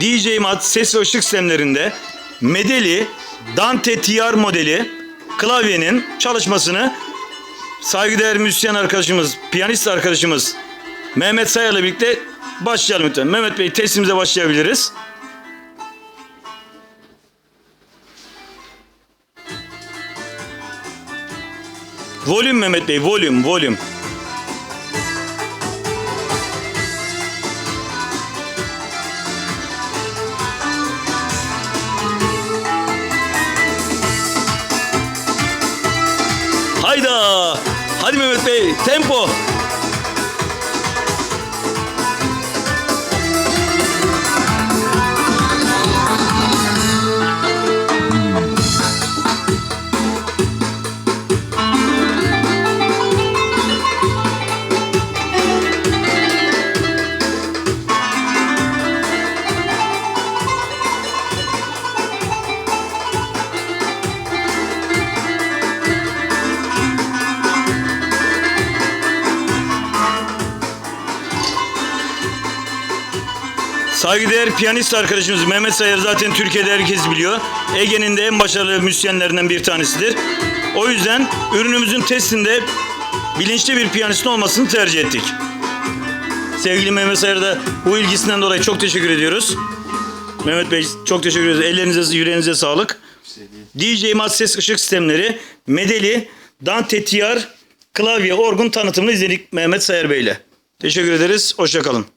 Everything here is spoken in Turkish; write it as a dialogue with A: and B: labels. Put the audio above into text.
A: DJ Mat ses ve ışık sistemlerinde Medeli Dante TR modeli klavyenin çalışmasını saygıdeğer müzisyen arkadaşımız, piyanist arkadaşımız Mehmet Sayar'la birlikte başlayalım lütfen. Mehmet Bey testimize başlayabiliriz. Volüm Mehmet Bey, volüm, volüm. Hadi Mehmet Bey, tempo. Saygıdeğer piyanist arkadaşımız Mehmet Sayar zaten Türkiye'de herkes biliyor. Ege'nin de en başarılı müzisyenlerinden bir tanesidir. O yüzden ürünümüzün testinde bilinçli bir piyanistin olmasını tercih ettik. Sevgili Mehmet Sayar'a da bu ilgisinden dolayı çok teşekkür ediyoruz. Mehmet Bey çok teşekkür ederiz. Ellerinize, yüreğinize sağlık. DJ Mat Ses Işık Sistemleri, Medeli, Dante TR, klavye, orgun tanıtımını izledik Mehmet Sayar Bey'le. Teşekkür ederiz. Hoşçakalın.